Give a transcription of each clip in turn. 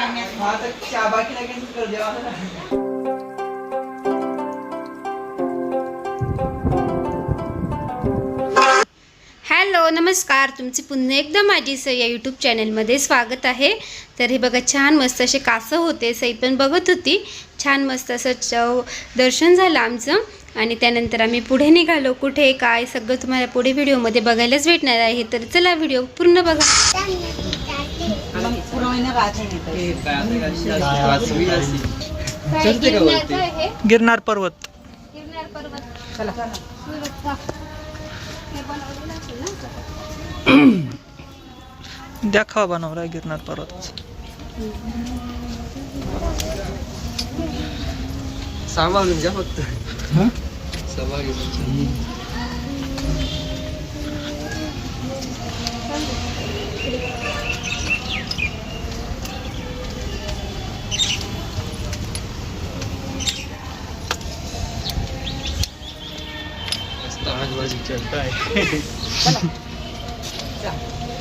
हा तर कर देवा. हॅलो नमस्कार. तुमचे पुन्हा एकदा माझी सई या यूट्यूब चॅनलमध्ये स्वागत आहे. तर हे बघा छान मस्त असे कासं होते. सई पण बघत होती. छान मस्त असं च दर्शन झालं आमचं. आणि त्यानंतर आम्ही पुढे निघालो. कुठे काय सगळं तुम्हाला पुढे व्हिडिओमध्ये बघायलाच भेटणार आहे. तर चला व्हिडिओ पूर्ण बघा. राहते काय गिरणार काय आहे? गिरनार पर्वत. गिरनार पर्वत चला हे बनवलेलं असेल ना? देखावा बनवला गिरनार पर्वत सांभाळून घ्या फक्त सांभाळून मस्त आजूबाजू चढताय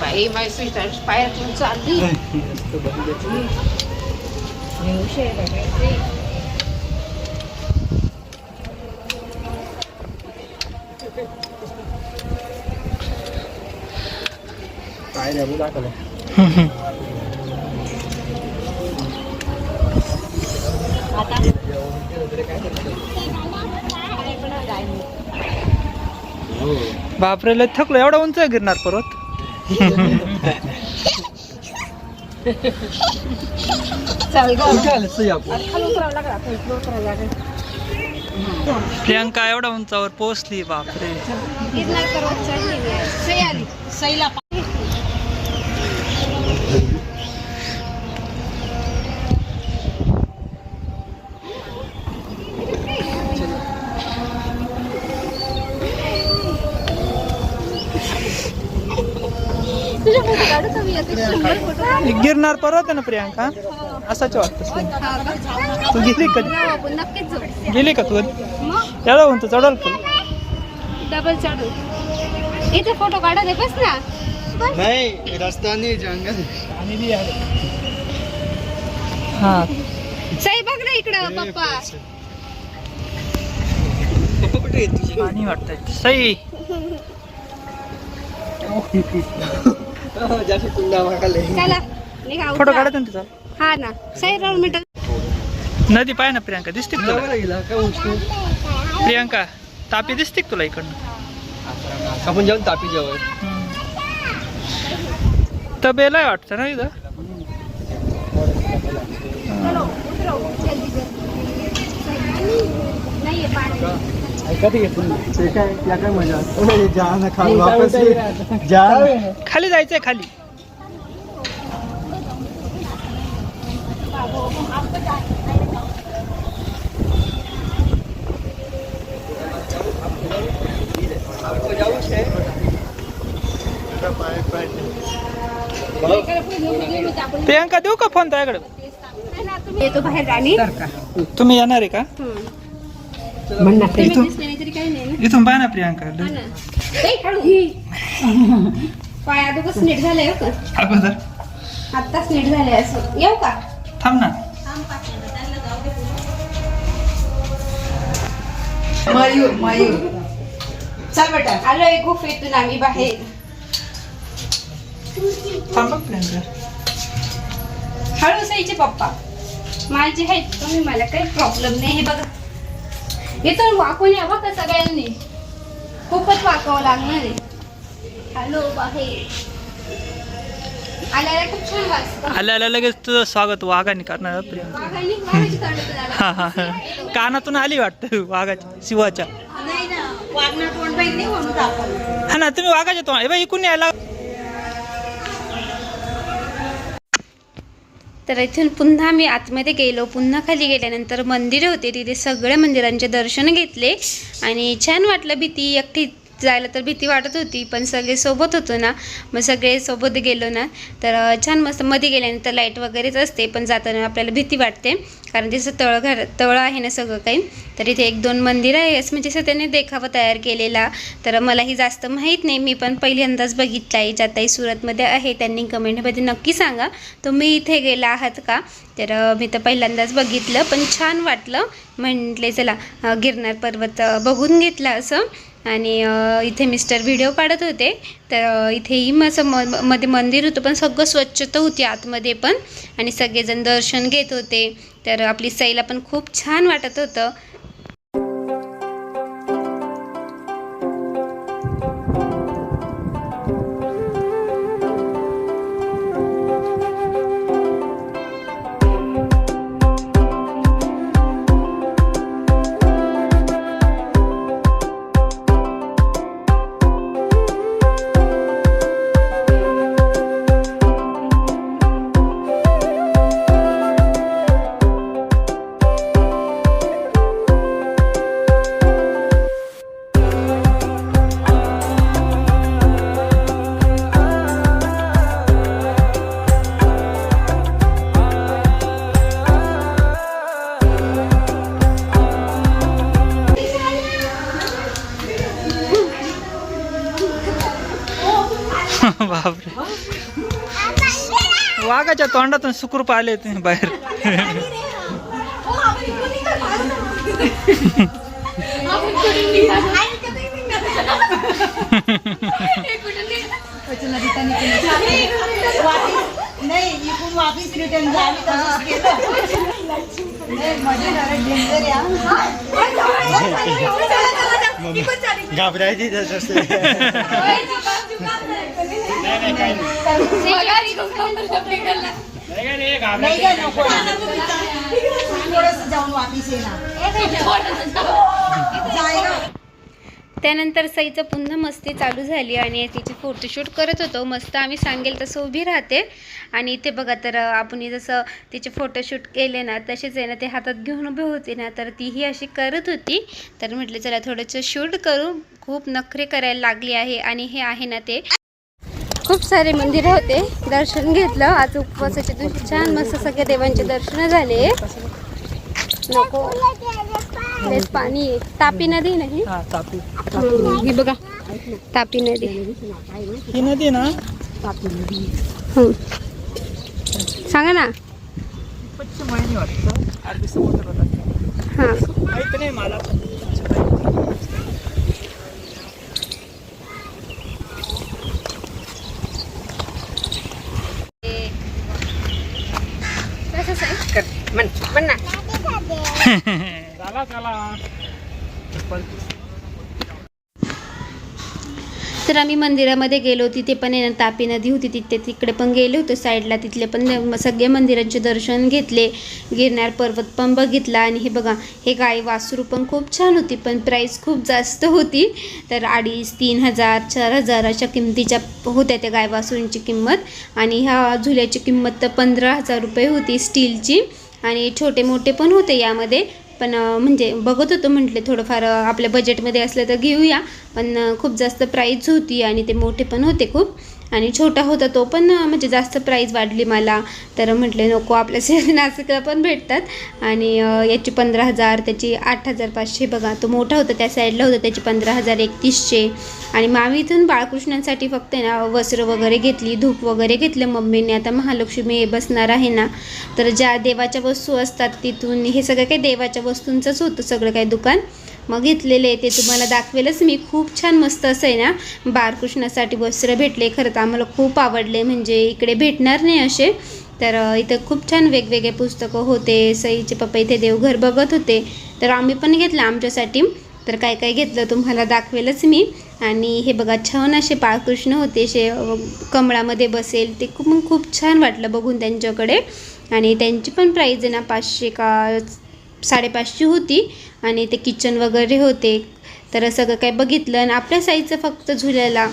बाई बाई स्वीट पायातून चालली मस्त बंद काय रे दाखवलं हो बापरे लय थकलो. एवढा उंच आहे गिरनार पर्वत. प्रियांका एवढा उंचावर पोहोचली बापरे. काढू? गिरनार पर्वत आहे ना प्रियांका? असाच वाटतं. हा का? तू गेली का? जाऊ आपण नक्कीच जाऊ गेली का तू मग एवढा उंच चढल तू डबल चढू इथे फोटो काढा दे बस ना. बस. नाही रस्ता नाही जंगल. हा. सई बघ ना इकडं पप्पा. पाणी वाटतंय. सई. जास्त कुंडा मागाले चला. निघा फोटो उतरा. काढत ना तिचा हा ना. सई राहून मिटल. नदी पाय ना प्रियांका दिसते का तुला? प्रियांका तापी दिसते का तुला इकडनं? आपण जाऊन तापी जवळ तबेला आहे वाटतं ना इथं? कधी काय मजा जा ना खाली वापस ये. जा खाली जायचंय खाली. प्रियांका देऊ का फोन त्याकडे? येतो बाहेर राणी तुम्ही येणार आहे का? इथून पाय ना प्रियांका. पाय नीट झालंय हो का? अगोदर? आत्ताच नीट झालंय असं. येऊ का? थांब ना. मयूर मयूर. चल बेटा. आलोय गुफेतून आम्ही बाहेर. थांब बघ प्रियांका. हळू साईचे पप्पा. माझे आहेत तुम्ही मला काही प्रॉब्लेम नाही हे बघा. इथून वाकून यावं का सगळ्यांनी? खूपच वाकावं लागणार आहे. हॅलो बाहेर. आल्या आल्या लगेच तुझं स्वागत वाघाने करणार हं, हा हा हा. कानातून आली वाटतं वाघाच्या शिवाच्या. हा ना तुम्ही वाघाच्या तो हे बाई इकून यायला तर इथून पुन्हा मी आतमध्ये गेलो. पुन्हा खाली गेल्यानंतर मंदिरं होते. तिथे सगळ्या मंदिरांचे दर्शन घेतले. आणि छान वाटलं भीती एकटी जायला तर भीती वाटत होती पण सगळे सोबत होतो ना मग सगळे सोबत गेलो ना तर छान मस्त मध्ये गेल्यानंतर लाइट वगैरेच असते पण जाताना आपल्याला भीती वाटते कारण तिचं तळ घर तळं आहे ना सगळं काही तर इथे एक दोन मंदिर आहे असं म्हणजे असं त्याने देखावा तयार केलेला तर मलाही जास्त माहीत नाही मी पण पहिल्यांदाच बघितला आहे ज्याताही सुरतमध्ये आहे त्यांनी कमेंटमध्ये नक्की सांगा तुम्ही इथे गेला आहात का? तर मी तर पहिल्यांदाच बघितलं पण छान वाटलं म्हटले चला गिरनार पर्वत बघून घेतला असं आणि इथे मिस्टर व्हिडिओ काढत होते. तर इथेही म- असं म मध्ये मंदिर होतं पण सगळं स्वच्छता होती आतमध्ये पण. आणि सगळेजण दर्शन घेत होते. तर आपली सैला पण खूप छान वाटत होतं. वाघाच्या तोंडातून सुखरूप आले तुम्ही बाहेर. घाबरायची नाही नको थोडस जाऊन वापिस येणार त्यानंतर सईचं पुन्हा मस्ती चालू झाली आणि तिची फोटोशूट करत होतो. मस्त आम्ही सांगेल तसं उभी राहते. आणि इथे बघा तर आपण जसं तिचे फोटोशूट केले ना तसेच आहे ना ते हातात घेऊन उभी होती ना तर तीही अशी करत होती. तर म्हटलं चला थोडंसं शूट करू. खूप नखरे करायला लागली आहे. आणि हे आहे ना ते खूप सारे मंदिरं होते. दर्शन घेतलं. आज उपवासाच्या दिवशी छान मस्त सगळे देवांचे दर्शन झाले. नको. पाणी आहे. तापी नदी नाही? हा तापी. बघा. तापी नदी. ही नदी ना? हं. सांगा ना. हां माहीत नाही मला पण चला चला. तर आम्ही मंदिरामध्ये गेलो तिथे पण आहे ना तापी नदी होती तिथे तिकडे पण गेले होते साईडला तिथले पण सगळे मंदिरांचे दर्शन घेतले गिरनार पर्वत पण बघितला आणि हे बघा हे गाय वासरू पण खूप छान होती पण प्राईस खूप जास्त होती तर अडीच तीन हजार चार हजार अशा किमतीच्या होत्या त्या गाय वासरूंची किंमत आणि ह्या झुल्याची किंमत तर पंधरा हजार रुपये होती स्टीलची आणि छोटे मोठे पण होते यामध्ये पण म्हणजे बघत होतो म्हटले थोडंफार आपल्या बजेटमध्ये असलं तर घेऊया. पण खूप जास्त प्राईज होती आणि ते मोठे पण होते खूप. आणि छोटा होता तो पण म्हणजे जास्त प्राईज वाढली मला. तर म्हटले नको आपल्या शहरी नाशिकला पण भेटतात. आणि याची पंधरा हजार त्याची आठ हजार पाचशे बघा तो मोठा होता त्या साईडला होता त्याची पंधरा हजार एकतीसशे. आणि मग आम्ही इथून बाळकृष्णांसाठी फक्त ना वस्त्र वगैरे घेतली धूप वगैरे घेतलं मम्मीने. आता महालक्ष्मी बसणार आहे ना तर ज्या देवाच्या वस्तू असतात तिथून हे सगळं काही देवाच्या वस्तूंचंच होतं सगळं काही दुकान. मग घेतलेले ते तुम्हाला दाखवेलच. मी खूप छान मस्त असं आहे ना बाळकृष्णासाठी वस्त्र भेटले. खरं तर आम्हाला खूप आवडले. म्हणजे इकडे भेटणार नाही असे. तर इथं खूप छान वेगवेगळे पुस्तकं होते. सईचे पप्पा इथे देवघर बघत होते. तर आम्ही पण घेतलं आमच्यासाठी. तर काय काय घेतलं तुम्हाला दाखवेलच मी. आणि हे बघा छान असे बाळकृष्ण होते. असे कमळामध्ये बसेल. ते खूप खूप छान वाटलं बघून त्यांच्याकडे. आणि त्यांची पण प्राईज आहे ना पाचशे का साडेपाचशे होती आणि ते किचन वगैरे होते. तर सगळं काय बघितलं आणि आपल्या साईजचं फक्त झुल्याला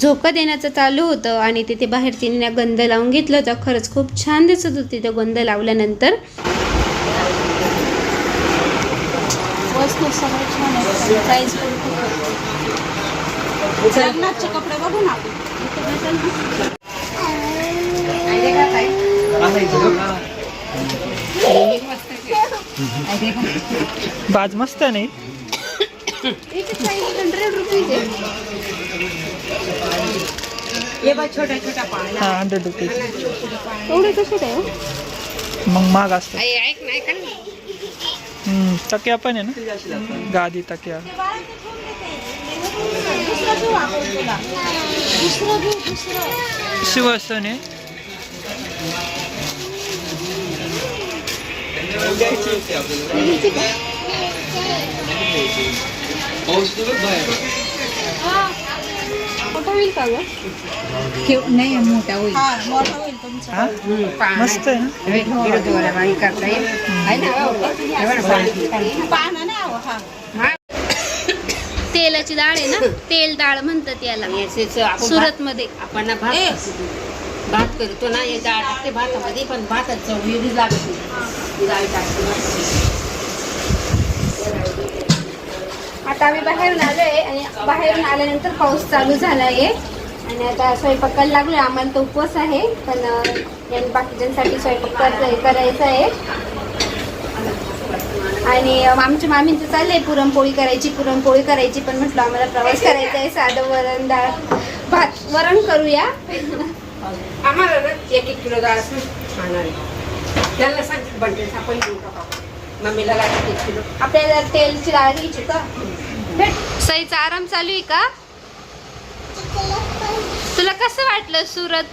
झोका देण्याचं चालू होतं आणि तिथे बाहेर तिने गंध लावून घेतलं होतं. खरंच खूप छान दिसत होती तो गंध लावल्यानंतर. वस्तू सगळं छान आहे. प्राईस पण खूप आहे. लग्नाचे कपडे बघू ना आपण. बाज मस्त नाही हंड्रेड रुपीज आहे हे हा हंड्रेड रुपीज एवढे कसे काय हो? मग महाग असतं. हम्म, तक्या पण आहे ना? गादी तक्या. दुसरं घेऊ आपण तुला दुसरं घेऊ दुसरं शिवसन आहे मोठं होईल का गं नाही मोठा होईल मोठा होईल तुमचा मस्त आहे ना पाहणं नाही हवं हा तेलाची डाळ आहे ना तेल डाळ म्हणतात याला. सुरत मध्ये आपण भात करतो. ना हे डाळ टाकते भातामध्ये पण भातात चव वेगळीच डाळ टाकते आता आम्ही बाहेरून आलोय आणि बाहेरून आल्यानंतर पाऊस चालू झाला आहे आणि आता स्वयंपाकाला आहे आम्हाला तर उपवास आहे पण यांनी बाकीच्यांसाठी स्वयंपाक कराय- करायचा आहे आणि आमच्या मामींचं चाललंय पुरणपोळी करायची पुरणपोळी करायची पण म्हटलं आम्हाला प्रवास करायचा आहे साधं वरण डाळ भात वरण करूया. आम्हाला ना एक एक किलो डाळ असं खाणार आहे. त्यांना सांग बंटे आपण टाकू. आपण. मम्मीला लागत एक किलो. आपल्याला तेलची डाळ घ्यायची का? भेट. सईचा आराम चालू आहे का? तुला कसं वाटलं सुरत?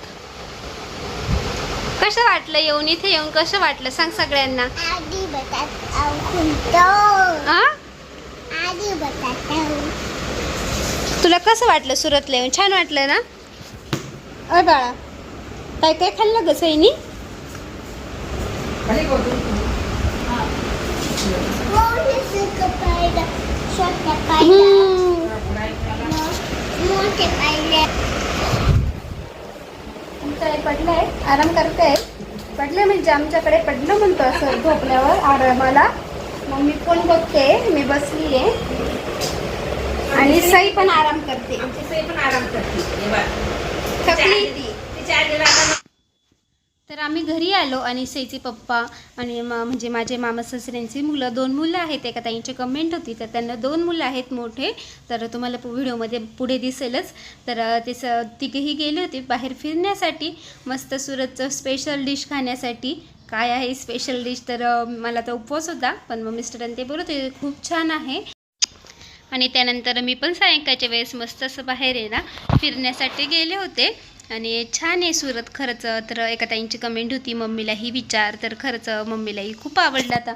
कसं वाटलं येऊन? इथे येऊन कसं वाटलं? सांग सगळ्यांना. तुला कसं वाटलं सुरतला येऊन? छान वाटलं ना? अय बाळा काय काय खाल्लं ग हे पडलंय आराम करते. पडले म्हणजे आमच्याकडे पडलं म्हणतो असं झोपल्यावर आरामाला. मग मी पण बघते मी बसली आहे आणि सई पण आराम करते. आमची सई पण आराम करते. तर आम्ही घरी आलो आणि सईचे पप्पा आणि म म्हणजे माझे मामा सासऱ्यांची मुलं दोन मुलं आहेत. एका ताईंची कमेंट होती तर त्यांना दोन मुलं आहेत मोठे. तर तुम्हाला व्हिडिओमध्ये पुढे दिसेलच. तर ते स तिघेही गेले होते बाहेर फिरण्यासाठी. मस्त सुरतचं स्पेशल डिश खाण्यासाठी. काय आहे स्पेशल डिश तर मला तर उपवास होता पण मग मिस्टरांनी ते बोलत होते खूप छान आहे. आणि त्यानंतर मी पण सायंकाळच्या वेळेस मस्त असं बाहेर आहे ना फिरण्यासाठी गेले होते. आणि छान आहे सुरत खरंच. तर एका ताईंची कमेंट होती मम्मीलाही विचार. तर खरंच मम्मीलाही खूप आवडलं आता.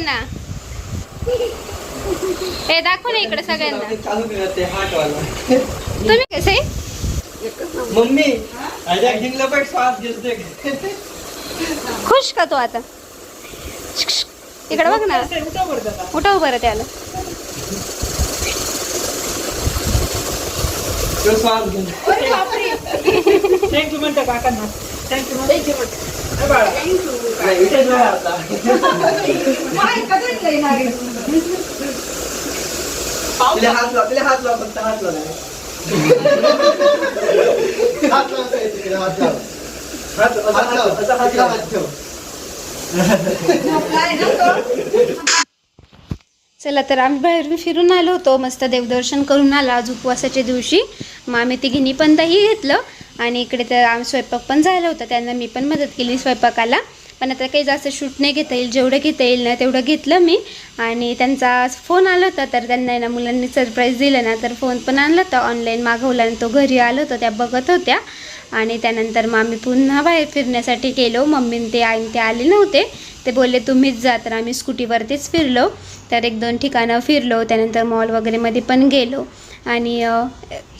सगळ्यांना. हे दाखव ना इकडे सगळ्यांना. तुम्ही कसे? मम्मी श्वास खुश का तो आता? इकडे बघ ना. उठव बरं त्याला. थँक्यू म्हणतो काकांना. थँक्यू नाही, इथेच राहा आता तिला हात लाव तिला हात लाव फक्त हात लाव. हात लाव ताई तिकडे, हात लाव. हात असा हात लाव. हात असा हात तिकडे लाव. हात ठेव. चला तर आम्ही बाहेरून फिरून आलो होतो. मस्त देवदर्शन करून आलो आज उपवासाच्या दिवशी. मग आम्ही तिघींनी पण दही घेतलं. आणि इकडे तर आम स्वयंपाक पण झाला होता. त्यांना मी पण मदत केली स्वयंपाकाला. पण आता काही जास्त शूट नाही घेता येईल जेवढं घेता येईल ना तेवढं घेतलं मी. आणि त्यांचा फोन आला होता तर त्यांना ना मुलांनी सरप्राईज दिलं ना तर फोन पण आणला होता ऑनलाईन मागवला आणि तो घरी आलो होता त्या बघत होत्या. आणि त्यानंतर मग आम्ही पुन्हा बाहेर फिरण्यासाठी गेलो. मम्मीन ते आई ते आले नव्हते. ते बोलले तुम्हीच जा. तर आम्ही स्कूटीवरतीच फिरलो. तर एक दोन ठिकाणं फिरलो. त्यानंतर मॉल वगैरेमध्ये पण गेलो. आणि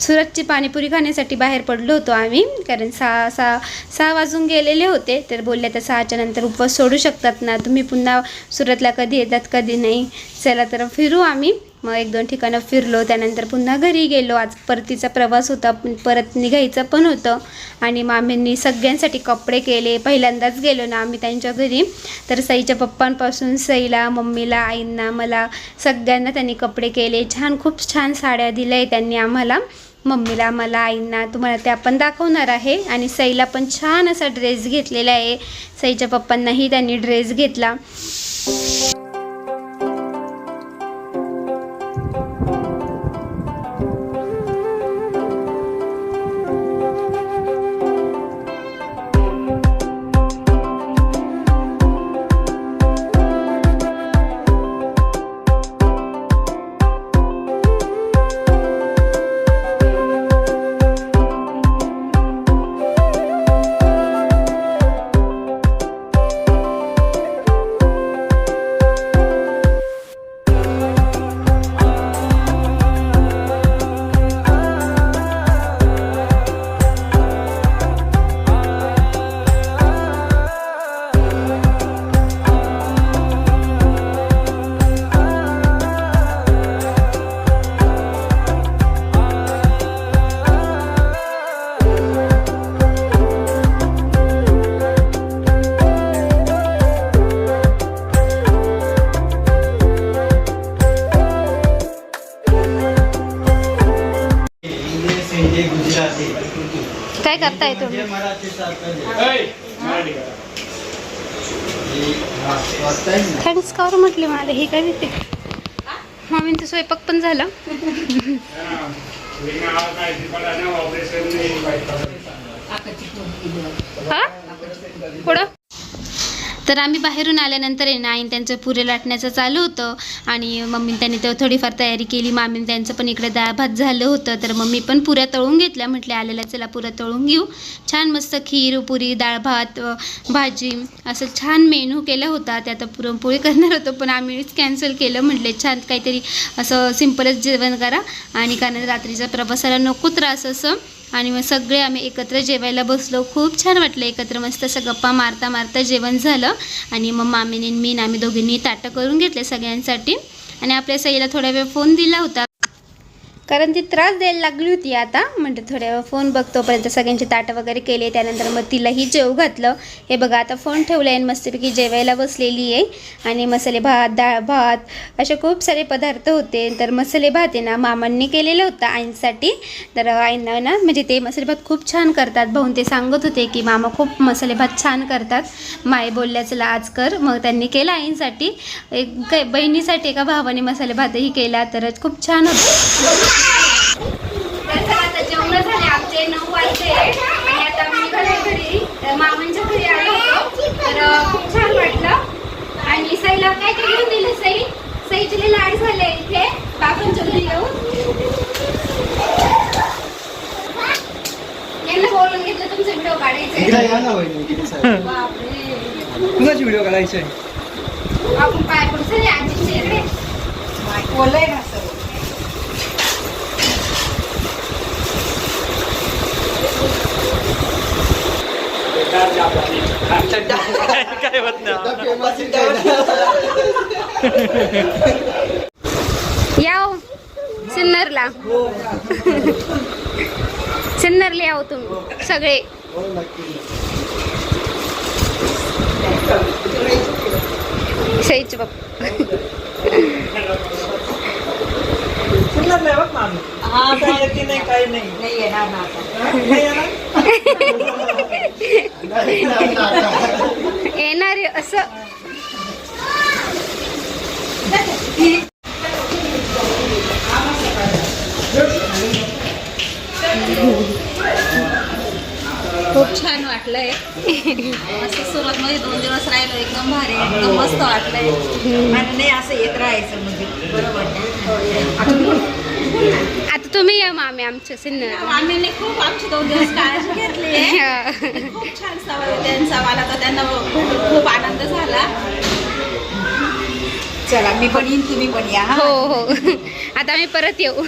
सुरतची पाणीपुरी खाण्यासाठी बाहेर पडलो होतो आम्ही कारण सहा सहा सहा वाजून गेलेले होते तर बोलले तर सहाच्या नंतर उपवास सोडू शकतात ना तुम्ही पुन्हा सुरतला कधी येतात कधी नाही चला तर फिरू आम्ही. मग एक दोन ठिकाणं फिरलो त्यानंतर पुन्हा घरी गेलो. आज परतीचा प्रवास होता परत निघायचं पण होतं. आणि मामींनी सगळ्यांसाठी कपडे केले. पहिल्यांदाच गेलो ना आम्ही त्यांच्या घरी. तर सईच्या पप्पांपासून सईला मम्मीला आईंना मला सगळ्यांना त्यांनी कपडे केले. छान खूप छान साड्या दिल्या आहे त्यांनी आम्हाला. मम्मीला मला आईंना. तुम्हाला त्या पण दाखवणार आहे. आणि सईला पण छान असा ड्रेस घेतलेला आहे. सईच्या पप्पांनाही त्यांनी ड्रेस घेतला. काय करताय तुम्ही म्हणजे थँक्स कवर म्हटले मला हे काय देते मम्मींचा स्वयंपाक पण झाला हा पुढं तर आम्ही बाहेरून आल्यानंतर आहे ना आईन त्यांचं पुरे लाटण्याचं चालू होतं. आणि मम्मीने त्यांनी तर थोडीफार तयारी केली. मामीने त्यांचं पण इकडे डाळ भात झालं होतं. तर मम्मी पण पुऱ्या तळून घेतल्या. म्हटल्या आलेल्या चला पुऱ्या तळून घेऊ. छान मस्त खीर पुरी डाळ भात भाजी असं छान मेनू केला होता. ते आता पुरणपोळी करणार होतो पण आम्हीच कॅन्सल केलं. म्हटले छान काहीतरी असं सिम्पलच जेवण करा. आणि कारण रात्रीचा प्रवासाला नको त्रास असं. आणि मग सगळे आम्ही एकत्र जेवायला बसलो. खूप छान वाटलं एकत्र मस्त असं गप्पा मारता मारता जेवण झालं. आणि मग मामीने मी आम्ही दोघींनी ताटं करून घेतले सगळ्यांसाठी. आणि आपल्या सईला थोडा वेळ फोन दिला होता. कारण ती त्रास द्यायला लागली होती आता म्हणजे थोड्या वेळ फोन बघतोपर्यंत सगळ्यांचे ताटं वगैरे केले त्यानंतर मग तिलाही जेव घातलं. हे बघा आता फोन ठेवला आहे आणि मस्तपैकी जेवायला बसलेली आहे. आणि मसाले भात डाळ भात असे खूप सारे पदार्थ होते. तर मसाले भात आहे ना मामांनी केलेलं होतं आईंसाठी. तर आईंना ना म्हणजे ते मसाले भात खूप छान करतात. भाऊन ते सांगत होते की मामा खूप मसाले भात छान करतात. माय बोलल्या चला आज कर. मग त्यांनी केला आईंसाठी. एक बहिणीसाठी एका भावाने मसाले भातही केला तर खूप छान होतं. झाले. आमचे नऊ वाजले आणि आता निघालो घरी तर मामांच्या घरी आलो होतो. तर खूप छान वाटलं. आणि सईला काय काय घेऊन दिलं सई? सईचे लाड झाले इथे. बाबांच्या घरी येऊन यांना बोलून घेतलं तुमचा व्हिडिओ काढायचा. इकडे या ना वहिनी किती सारे कुणाची व्हिडिओ काढायची आहे आपण पाय पडू होत नाही याव. सिन्नरला. सिन्नरला याव तुम्ही सगळे. हो बघ मामी हा काही नाही. नाही येणार ना आता नाही येणार? येणार आहे असं वाटलंय. असं सुरत मध्ये दोन दिवस राहिलो एकदम भारी एकदम मस्त वाटलंय आणि नाही असं येत राहायचं म्हणजे बरं वाटतं आता मामी आमच्या सिन्नर आम्ही खूप आमची दोन दिवस काळजी घेतली. आहे खूप छान सवय आहे त्यांचा. मला तर त्यांना खूप खूप आनंद झाला. चला मी पण येईन तुम्ही पण या हो. हो आता आम्ही परत येऊ.